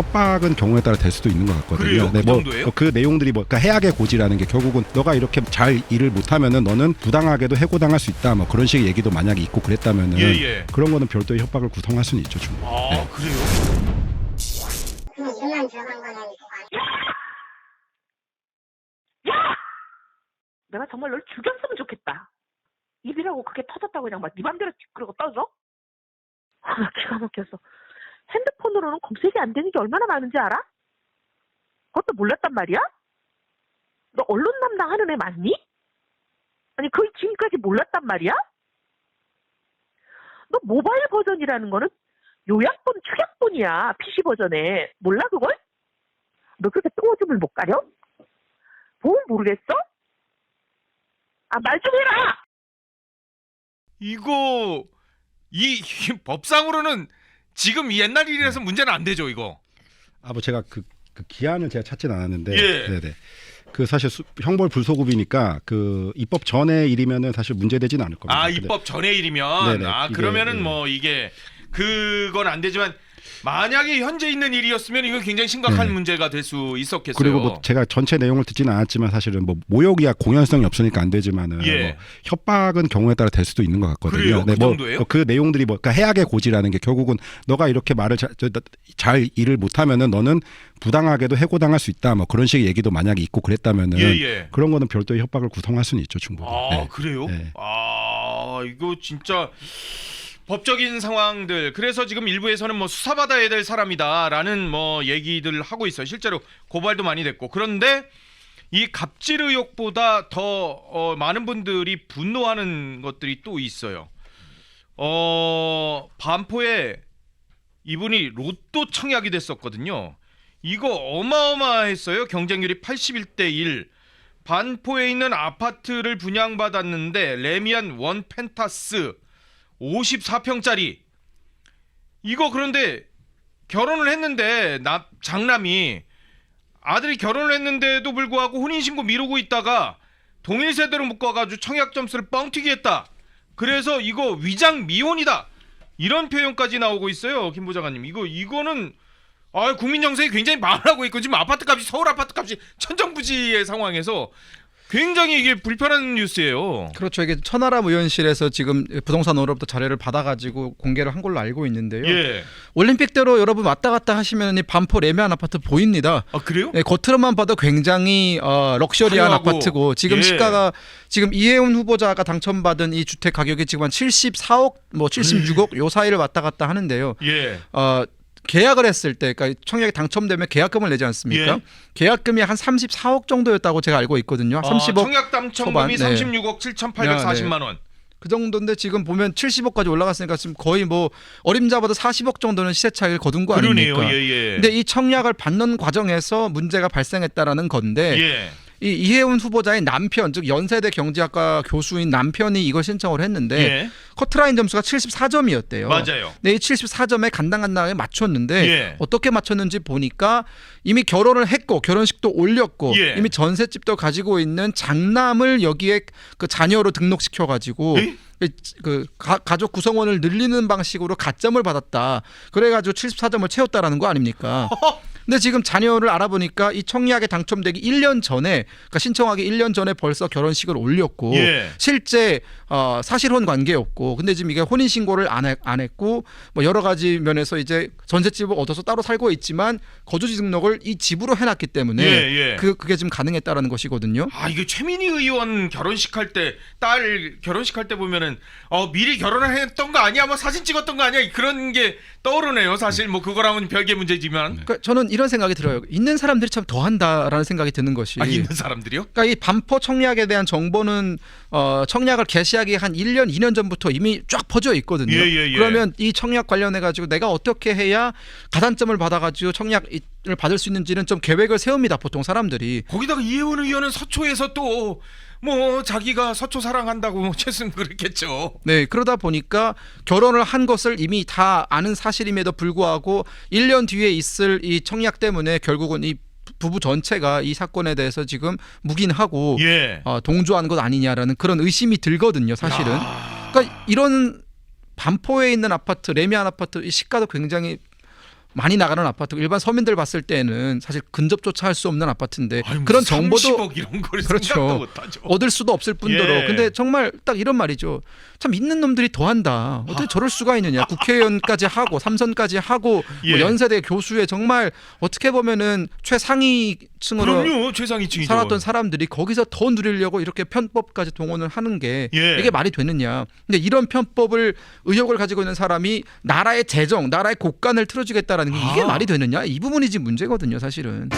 협박은 경우에 따라 될 수도 있는 것 같거든요. 그래요? 그 뭐, 정도예요? 그 내용들이 뭐 그러니까 해악의 고지라는 게 결국은 너가 이렇게 잘 일을 못하면은 너는 부당하게도 해고당할 수 있다. 뭐 그런 식의 얘기도 만약에 있고 그랬다면은 예, 예. 그런 거는 별도의 협박을 구성할 수는 있죠, 충분히. 아 네. 그래요? 그냥 이름만 들어간 거는 내가 정말 널 죽였으면 좋겠다. 입이라고 그게 터졌다고 그냥 막네 맘대로 그러고 떠져? 아, 나 기가 막혔어. 핸드폰으로는 검색이 안 되는 게 얼마나 많은지 알아? 그것도 몰랐단 말이야? 너 언론 담당하는 애 맞니? 아니, 그 지금까지 몰랐단 말이야? 너 모바일 버전이라는 거는 요약본, 축약본이야. PC 버전에. 몰라, 그걸? 너 그렇게 똥오줌을 못 가려? 뭐 모르겠어? 아, 말 좀 해라! 이거 이, 이 법상으로는 지금 옛날 일이라서 문제는 안 되죠 이거. 아, 뭐 제가 그, 그 기한을 제가 찾진 않았는데, 예. 네네. 그 사실 수- 형벌 불소급이니까 그 입법 전의 일이면은 사실 문제되지는 않을 겁니다. 아 근데 입법 전의 일이면 네네, 아 이게, 그러면은 예. 뭐 이게 그건 안 되지만 만약에 현재 있는 일이었으면 이거 굉장히 심각한 네. 문제가 될 수 있었겠어요. 그리고 뭐 제가 전체 내용을 듣지는 않았지만 사실은 뭐 모욕이야 공연성이 없으니까 안 되지만은 예. 뭐 협박은 경우에 따라 될 수도 있는 것 같거든요. 그래요? 그 뭐, 정도예요? 뭐그 내용들이 뭐 그러니까 해악의 고지라는 게 결국은 너가 이렇게 말을 잘, 저, 잘 일을 못하면은 너는 부당하게도 해고당할 수 있다. 뭐 그런 식의 얘기도 만약에 있고 그랬다면은 예, 예. 그런 거는 별도의 협박을 구성할 수는 있죠 충분히. 아 네. 그래요? 네. 아 이거 진짜 법적인 상황들 그래서 지금 일부에서는 뭐 수사받아야 될 사람이다라는 뭐 얘기들 하고 있어요. 실제로 고발도 많이 됐고 그런데 이 갑질 의혹보다 더 어, 많은 분들이 분노하는 것들이 또 있어요. 어 반포에 이분이 로또 청약이 됐었거든요. 이거 어마어마했어요. 경쟁률이 81대 1. 반포에 있는 아파트를 분양받았는데 레미안 원 펜타스 54평짜리 이거 그런데 결혼을 했는데 나 장남이 아들이 결혼을 했는데도 불구하고 혼인신고 미루고 있다가 동일 세대로 묶어가지고 청약 점수를 뻥튀기 했다. 그래서 이거 위장 미혼이다. 이런 표현까지 나오고 있어요, 김 부장관님. 이거 이거는 아 국민 정서에 굉장히 말하고 있고 지금 아파트 값이 서울 아파트 값이 천정부지의 상황에서 굉장히 이게 불편한 뉴스예요. 그렇죠. 이게 천하람 의원실에서 지금 부동산 오로부터 자료를 받아가지고 공개를 한 걸로 알고 있는데요. 예. 올림픽대로 여러분 왔다 갔다 하시면 이 반포 레미안 아파트 보입니다. 아 그래요? 네, 겉으로만 봐도 굉장히 어, 럭셔리한 화려하고, 아파트고 지금 예. 시가가 지금 이혜훈 후보자가 당첨받은 이 주택 가격이 지금 한 74억 뭐 76억 요 사이를 왔다 갔다 하는데요. 예. 어 계약을 했을 때, 그러니까 청약이 당첨되면 계약금을 내지 않습니까? 예. 계약금이 한 34억 정도였다고 제가 알고 있거든요. 30억 아, 청약 당첨금이 초반, 네. 36억 7,840만 원. 그 정도인데 지금 보면 70억까지 올라갔으니까 지금 거의 뭐 어림잡아도 40억 정도는 시세 차익을 거둔 거 그러네요. 아닙니까? 예, 예. 근데 이 청약을 받는 과정에서 문제가 발생했다라는 건데 예. 이 이혜훈 후보자의 남편 즉 연세대 경제학과 교수인 남편이 이걸 신청을 했는데 예. 커트라인 점수가 74점이었대요. 맞아요. 네, 이 74점에 간당간당하게 맞췄는데 예. 어떻게 맞췄는지 보니까 이미 결혼을 했고 결혼식도 올렸고 예. 이미 전셋집도 가지고 있는 장남을 여기에 그 자녀로 등록시켜 가지고 에? 그 가, 가족 구성원을 늘리는 방식으로 가점을 받았다. 그래가지고 74점을 채웠다라는 거 아닙니까? 근데 지금 자녀를 알아보니까 이 청약에 당첨되기 1년 전에 그러니까 신청하기 1년 전에 벌써 결혼식을 올렸고 예. 실제 어, 사실혼 관계였고 근데 지금 이게 혼인 신고를 안, 해- 안 했고 뭐 여러 가지 면에서 이제 전셋집을 얻어서 따로 살고 있지만 거주지 등록을 이 집으로 해놨기 때문에 예, 예. 그 그게 지금 가능했다라는 것이거든요. 아 이게 최민희 의원 결혼식 할 때 딸 결혼식 할 때 보면은 어 미리 결혼을 했던 거 아니야 뭐 사진 찍었던 거 아니야 그런 게 떠오르네요 사실 뭐 그거랑은 별개 문제지만 그러니까 저는 이런 생각이 들어요. 있는 사람들이 참 더한다라는 생각이 드는 것이. 아 있는 사람들이요? 그러니까 이 반포 청약에 대한 정보는 어, 청약을 개시하기 한 1년, 2년 전부터 이미 쫙 퍼져 있거든요. 예, 예, 예. 그러면 이 청약 관련해 가지고 내가 어떻게 해야 가산점을 받아 가지고 청약 을 받을 수 있는지는 좀 계획을 세웁니다. 보통 사람들이. 거기다가 이혜원 의원은 서초에서 또 뭐 자기가 서초 사랑한다고 뭐 최승 그랬겠죠. 네, 그러다 보니까 결혼을 한 것을 이미 다 아는 사실임에도 불구하고 1년 뒤에 있을 이 청약 때문에 결국은 이 부부 전체가 이 사건에 대해서 지금 묵인하고 예. 어, 동조한 것 아니냐라는 그런 의심이 들거든요, 사실은. 야. 그러니까 이런 반포에 있는 아파트, 레미안 아파트 이 시가도 굉장히 많이 나가는 아파트고 일반 서민들 봤을 때는 사실 근접조차 할 수 없는 아파트인데 아유, 그런 정보도 30억 이런 걸 그렇죠. 얻을 수도 없을 뿐더러 예. 근데 정말 딱 이런 말이죠. 참 있는 놈들이 더한다. 어떻게 저럴 수가 있느냐. 국회의원까지 하고 삼선까지 하고 예. 뭐 연세대 교수에 정말 어떻게 보면은 최상위 층으로 그럼요 최상 위층이죠. 살았던 사람들이 거기서 더 누리려고 이렇게 편법까지 동원을 하는 게 예. 이게 말이 되느냐. 근데 이런 편법을 의혹을 가지고 있는 사람이 나라의 재정, 나라의 국간을 틀어주겠다라는 게 이게 아. 말이 되느냐. 이 부분이 지금 문제거든요, 사실은.